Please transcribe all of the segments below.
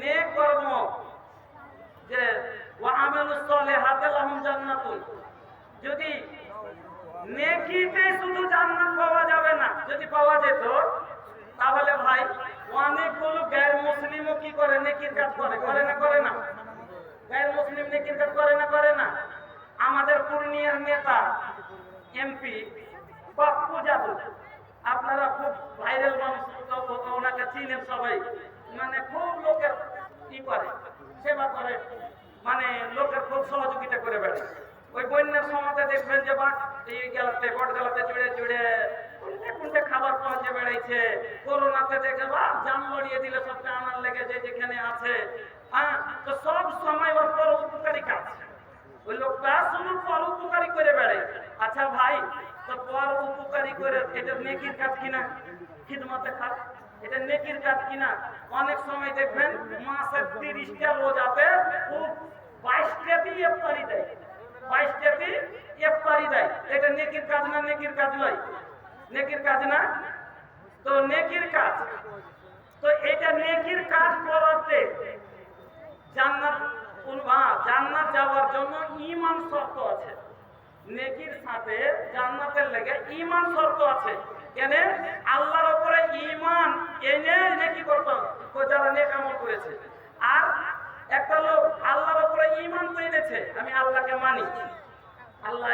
নে কর্ম। যে যদি নেকিতে শুধু জান্নাত পাওয়া যাবে না, যদি পাওয়া যেত, তাহলে ভাই অনেকগুলো গ্যার মুসলিমও কি করে নেকির কাজ করে? করে না করে না? গ্যার মুসলিম নেকির কাজ করে না করে না? আমাদের পূর্ণিয়ার নেতা, এমপি বাপ্পু যাদব। আপনারা খুব ভাইরাল মানুষ ওনাকে চিনেন সবাই। মানে খুব লোকের কি করে, সেবা করে মানে লোকের খুব সহযোগিতা করে বেড়ায়। ওই বন্যার সময়তে দেখবেন যে বাট এই গেলাতে, বট গেলাতে চড়ে চড়ে কোনটা কোনটা খাবার পৌঁছে বেড়াইছে। করোনাতে দেখে বা জান লড়িয়ে দিলে সবটা আনার লেগে যে যেখানে আছে। হ্যাঁ তো সব সময় ওর পর উপকারী কাজ। ওই লোকটা শুধু পর উপকারী করে বেড়ায়। আচ্ছা ভাই, তো পর উপকারী করে, এটা নেকির কাজ কিনা? খিদমতে কাজ এটা নেকির কাজ কিনা? অনেক সময় দেখবেন মাসের তিরিশটা রোজাতে ও বাইশটা দিয়ে ইফতারি দেয়। বাইশটা দিয়ে ইফতারি দেয়। এটা নেকির কাজ না নেকির কাজ নয়? নেকির কাজ না? তো নেকির কাজ। তো এটা নেকির কাজ করাতে জান্নাত জান্নাত যাওয়ার জন্য ঈমান শর্ত আছে। নেকির সাথে জান্নাতের লেগে ইমান শর্ত আছে। আল্লাহর উপরে ইমান এনে নেকি করতে? হবে তো যারা নেক করেছে। আর একটা লোক আল্লাহর উপরে ঈমান তো এনেছে আমি আল্লাহকে মানি। আল্লাহ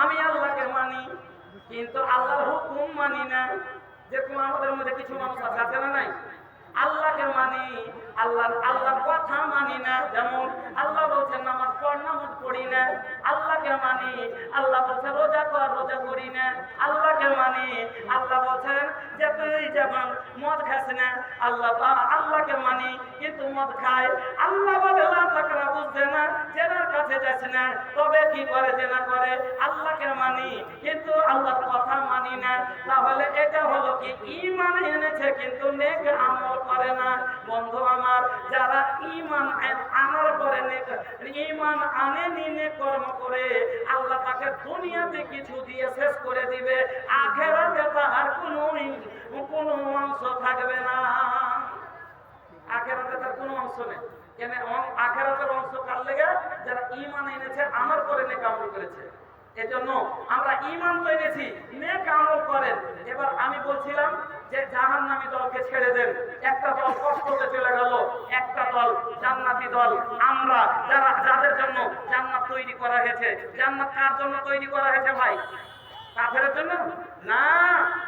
আমি আল্লাহকে মানি, কিন্তু আল্লাহর হুকুম মানি না। যেরকম আমাদের মধ্যে কিছু মানুষ আছে না নাই? আল্লাহকে মানি আল্লাহ আল্লাহর কথা মানি না। যেমন আল্লাহ বলছেন নামাজ পড় নামাজ পড়ি না আল্লাহকে মানি। আল্লাহ বলছে, রোজা কর, রোজা করি না আল্লাহকে মানি। আল্লাহ বলছেন যে, তুই যেমন মদ খাস না, আল্লাহ আল্লাহকে মানি, কিন্তু মদ খায়। আল্লাহ বলে আল্লাহ বুঝছে না জেনার কাছে যাস না। তবে কি করে জেনা আল্লাহকে মানি? কিন্তু আল্লাহর কথা মানি না। তাহলে এটা হলো কি? ঈমান এনেছে কিন্তু নেক আমল করে না। বন্ধু আমার, যারা ইমান আন- আনার পরে নেক, ঈমান আনে নিনে কর্ম করে, আল্লাহ তাকে দুনিয়াতে কিছু দিয়ে শেষ করে দিবে। আখেরাতে তার কোনো কোনো অংশ থাকবে না। আখেরাতে তার কোনো অংশ নেই। অং- আখেরাতের অংশ কার লেগে? যারা ঈমান এনেছে আমার করে নেক আমল করেছে। এজন্য আমরা ঈমান তো এনেছি, নেক আমল করেন। এবার আমি বলছিলাম যে জাহান্নামী দলকে ছেড়ে দেন। একটা দল কষ্টতে চলে গেল, একটা দল জান্নাতি দল। আমরা যারা, যাদের জন্য জান্নাত তৈরি করা হয়েছে, জান্নাত কার জন্য তৈরি করা হয়েছে ভাই? কাফেরের জন্য? না,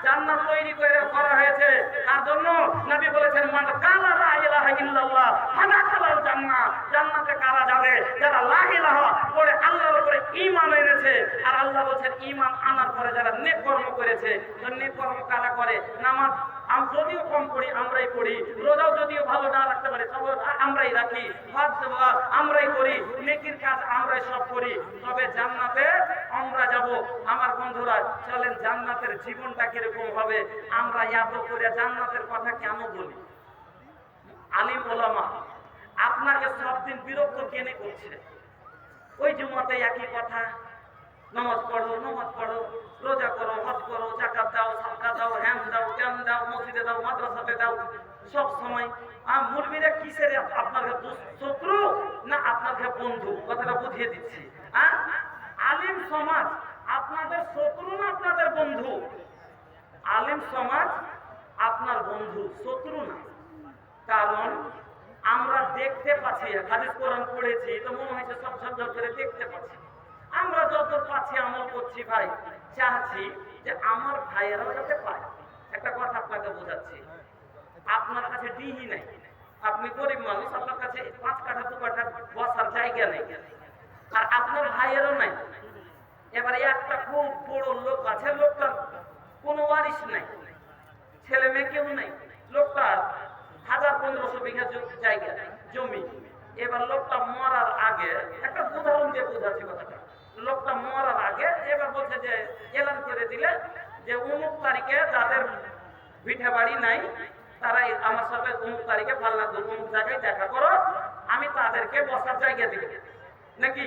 জান্নাত তৈরি করে করা হয়েছে। তার জন্য? নবী বলেছেন, মান কালা লা ইলাহা ইল্লাল্লাহ, ফাদাখালাল জান্নাহ জান্নাতে কারা যাবে? যারা লা ইলাহা, পরে আল্লাহর উপরে ঈমান এনেছে। আর আল্লাহ বলেন ঈমান আনার পরে যারা নেক কর্ম করেছে, তো নেক কর্ম কারা করে? নামাজ যদিও কম পড়ি, আমরাই পড়ি। রোজাও যদিও ভালো না রাখতে পারি, তবে আমরাই রাখি। হজ আমরাই করি। নেকির কাজ আমরাই সব করি। তবে জান্নাতে আমরা বন্ধুরা, চলেন জান্নাতের জীবনটা কীরকম হবে? আমরা এত করে জান্নাতের কথা কেন বলি? আলিম ওলামা, আপনাকে সব দিন বিরক্ত কেনে করছে ওই জুমাতে একই কথা, নামাজ পড়ো নামাজ পড়ো, রোজা করো, হজ করো জাকাত দাও, সাদকা দাও, হ্যাম দাও জ্ঞান দাও, মসজিদে দাও, মাদ্রাসাতে দাও, সব সময়। আর মুরবিরা কিসের আপনাকে শত্রু না আপনাকে বন্ধু? কথাটা বুঝিয়ে দিচ্ছি। আলিম সমাজ আপনাদের শত্রু না আপনাদের বন্ধু? আলিম সমাজ আপনার বন্ধু, শত্রু না। কারণ আমরা দেখতে পাচ্ছি, হাদিস কোরআন পড়েছি, তো মনে হয়েছে সব সব করে দেখতে পাচ্ছি। আমরা যত পাচ্ছি, আমল করছি ভাই, চাচ্ছি যে আমার ভাইয়েরাও যাতে পায়। একটা কথা আপনাকে বোঝাচ্ছি, আপনার কাছে ডিহি নাই। আপনি গরিব মানুষ, আপনার কাছে পাঁচ কাঠা, দু কাঠা বসার জায়গা নেই। আর আপনার ভাইয়েরও নাই। এবারে একটা খুব বড় লোক আছে, লোকটার কোনো ওয়ারিশ নাই, ছেলে মেয়ে কেউ নেই। লোকটার হাজার পনেরোশো বিঘা জায়গা, জমি। এবার লোকটা মরার আগে, একটা উদাহরণ দিয়ে বোঝাচ্ছি কথাটা। লোকটা মরার আগে এবার বলছে যে, এলান করে দিলে যে অমুক তারিখে যাদের পিঠে বাড়ি নাই তারা আমার সাথে অমুক তারিখে পাল্লা অমুক জায়গায় দেখা করো, আমি তাদেরকে বসার জায়গা দিব। নাকি?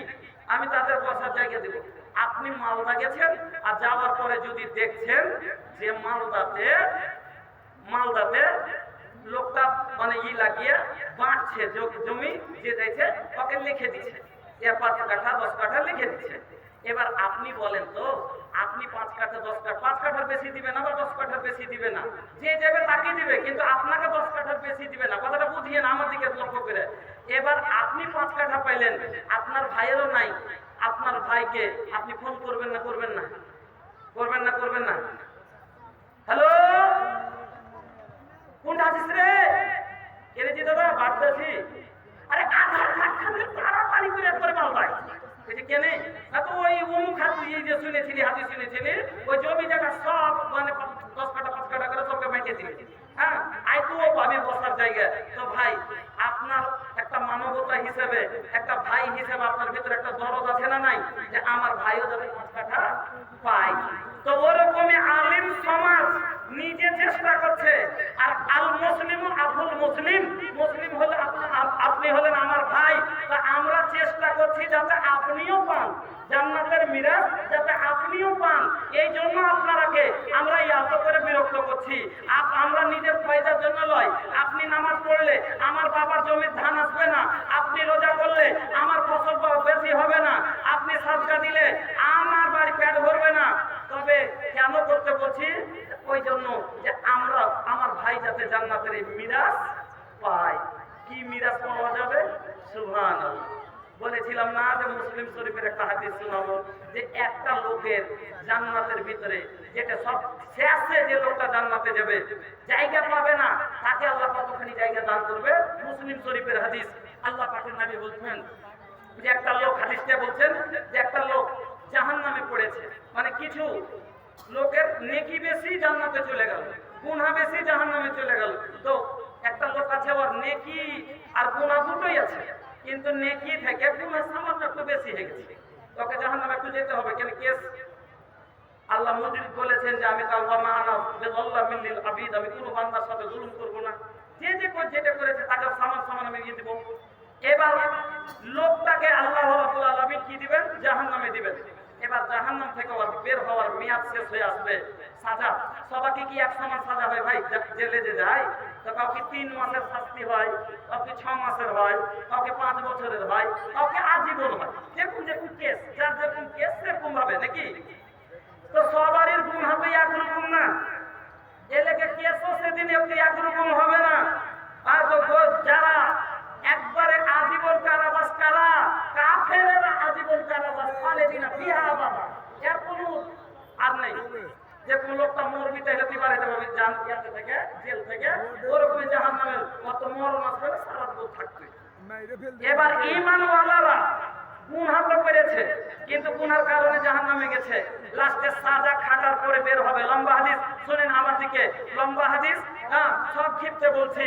আমি তাদের বসার জায়গা দিব। আপনি মালদা গেছেন আর যাওয়ার পরে যদি দেখছেন যে মালদাতে মালদাতে লোকটা মানে ই লাগিয়ে বাঁটছে জমি যে দিয়েছে ওকে লিখে দিচ্ছে। এর পাঁচ কাঠা, দশ কাঠা লিখে দিচ্ছে। এবার আপনি বলেন তো, আপনি পাঁচ কাঠা, দশ কাঠা, পাঁচ কাঠার বেশি দিবে না বা দশ কাঠার বেশি দিবে না। যে যাবে তাকে দিবে, কিন্তু আপনাকে দশ কাঠার বেশি দিবে না। কথাটা বুঝিয়ে না, আমার দিকে লক্ষ্য করে। এবার আপনি পাঁচ কাঠা পাইলেন, আপনার ভাইয়েরও নাই। আপনার ভাইকে আপনি ফোন করবেন না করবেন না। করবেন না করবেন না। হ্যালো কোনটা আছিস রে? কেনেছি দাদা বাড়তে আছি আরে আধার কার্ড খালি তাড়াতাড়ি করে একবারে পাই বলছি কেনে না? তো ওই অমুক হাতু, এই যে শুনেছিলি, হাতি শুনেছিলি, ওই জমি জায়গা সব মানে দশ কাটা, পাঁচ কাটা করে সবকে মেটে দিয়েছি হ্যাঁ? আই তো পাবে বসার জায়গা তো ভাই, আপনার একটা মানবতা হিসেবে, একটা ভাই হিসেবে আপনার ভিতরে একটা দরদ আছে না নাই সমাজ নিজে চেষ্টা করছে। আর আল মুসলিম আবুল মুসলিম মুসলিম হলে আপনি হলেন আমার ভাই। তা আমরা চেষ্টা করছি যাতে আপনিও পান, জান্নাতের মিরাজ যাতে আপনিও পান। এই জন্য আপনারাকে আমরা এত করে বিরক্ত করছি। আমরা নিজের ফায়দার জন্য নয় আপনি নামাজ পড়লে আমার বাবার জমির ধান আসবে না আপনি রোজা করলে আমার ফসল ব- বেশি হবে না সাদকা দিলে আমার বাড়ি পেট ভরবে না। তবে কেন করতে বলছি? ওই জন্য যে আমরা আমার ভাই যাতে জান্নাতের এই মিরাজ পায়। কি মিরাজ পাওয়া যাবে? সুবহান বলেছিলাম না যে মুসলিম শরীফের একটা হাদিস শোনাবো, যে একটা লোকের জান্নাতের ভিতরে যেটা সব শেষে যে লোকটা জান্নাতে যাবে, জায়গা পাবে না, তাকে আল্লাহ কতখানি জায়গা দান করবে। মুসলিম শরীফের হাদিস আল্লাহ পাকের নবী বলছেন যে একটা লোক হাদিসটা বলছেন যে একটা লোক জাহান নামে পড়েছে। মানে কিছু লোকের নেকি বেশি জান্নাতে চলে গেল, গুনাহ বেশি জাহান নামে চলে গেল। তো একটা লোক আছে ওর নেকি আর গুনাহ দুটোই আছে, কিন্তু নেকি থেকে গুনাহ সামান্য একটু বেশি হয়ে গেছে। তোকে জাহান নামে একটু যেতে হবে, কেন কেস? আল্লাহ মজিদ বলেছেন যে আমি আবিদ, আমি কোনো বান্দার সাথে জুলুম করব না। যে যে যেটা করেছে তাকে সমান সমান আমি দিয়ে দিব। এবার লোকটাকে আল্লাহ রাব্বুল কি দিবেন? জাহান্নামে দিবেন। এবার জাহান্নাম থেকে বের হওয়ার মেয়াদ শেষ হয়ে আসবে। সাজা। সবাইকে কি এক সমান সাজা হয়? ভাই জেলে যে যায়, তো কাউকে তিন মাসের শাস্তি হয়, কাউকে ছ মাসের হয়, কাউকে পাঁচ বছরের হয়, কাউকে আজীবন হয়। যেরকম যেরকম কেস যার যেরকম কেস সেরকম ভাবে, নাকি? তো সবারই গুণ হবে একরকম না এলাকে কেসও সেদিন একটু একরকম হবে না আর তো গো- যারা একবারে আজীবন কারাবাস কারা কাফেরেরা আজীবন কারাবাস পালে দিনা বিহা বাবা এর কোনো আর নেই যে কোন লোকটা মরবি তুই জান থেকে, জেল থেকে, ওরকমই জাহান নামের কত মরণ আসবে সারা জীবন থাকবে। এবার ইমানওয়ালারা গুনহা তো করেছে, কিন্তু গুনার কারণে জাহান নামে গেছে। লাস্টে সাজা খাটার পরে বের হবে। লম্বা হাদিস, শুনেন আমার দিকে। লম্বা হাদিস হ্যাঁ সব ক্ষিপ্তে বলছি।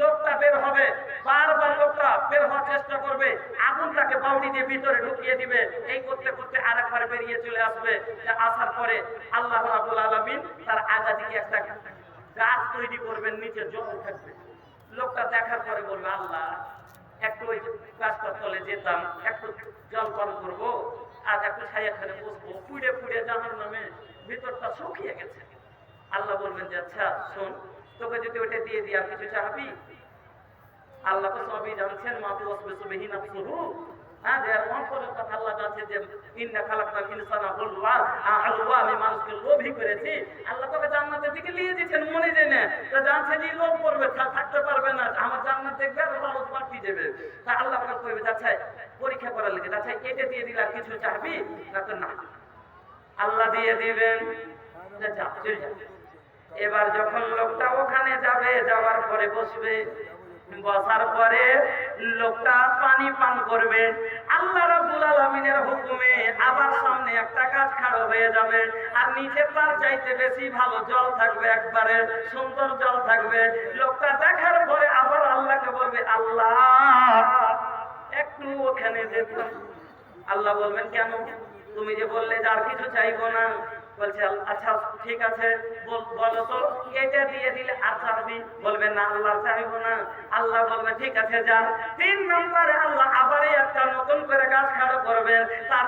লোকটা বের হবে, বারবার লোকটা বের হওয়ার চেষ্টা করবে, আগুনটাকে বাউটি দিয়ে ভিতরে ঢুকিয়ে দিবে, এই করতে করতে বেরিয়ে চলে আসবে। যে আসার পরে আল্লাহ রাবুল আলমিন তার আগা দিকে একটা গাছ তৈরি করবেন, নিচে জল থাকবে। লোকটা দেখার পরে বলবে, আল্লাহ, একটু ওই গাছটার তলে যেতাম, একটু জল পান করব আর একটু ছায়া খানে বসবো। পুড়ে পুড়ে জাহার নামে ভিতরটা শুকিয়ে গেছে। আল্লাহ বলবেন যে আচ্ছা শোন, তোকে যদি ওটা দিয়ে দিই, আর কিছু চাহাবি আল্লাহ তো সবই জানছেন মা তো আসবে সবে হিনা হ্যাঁ আমি মানুষকে করেছি। আল্লাহ জান্নাতের দিকে নিয়ে মনে লোভ করবে থাকতে পারবে না। আমার দেখবে আল্লাহ পরীক্ষা করার লিখে আচ্ছা এটা দিয়ে দিলে আর কিছু চাহবি না তো না। আল্লাহ দিয়ে দিবেন। এবার যখন লোকটা ওখানে যাবে, যাওয়ার পরে বসবে। বসার পরে লোকটা পানি পান করবে। আল্লাহ রাব্বুল আলামিনের হুকুমে আবার সামনে একটা গাছ খাড়ো হয়ে যাবে। আর নিচে তার চাইতে বেশি ভালো জল থাকবে একবারে, সুন্দর জল থাকবে। লোকটা দেখার পরে আবার আল্লাহকে বলবে, আল্লাহ, একটু ওখানে দেখলাম আল্লাহ বলবেন, কেন? তুমি যে বললে আর কিছু চাইব না। বলছে আচ্ছা ঠিক আছে, বল- তো, এটা দিয়ে দিলে আর চাবি বলবে না, আল্লাহ চাইব না, আল্লাহ বলবে, ঠিক আছে, যা। তিন নম্বরে আল্লাহ আবারই একটা নতুন করে গাছ খাড়ো করবে তার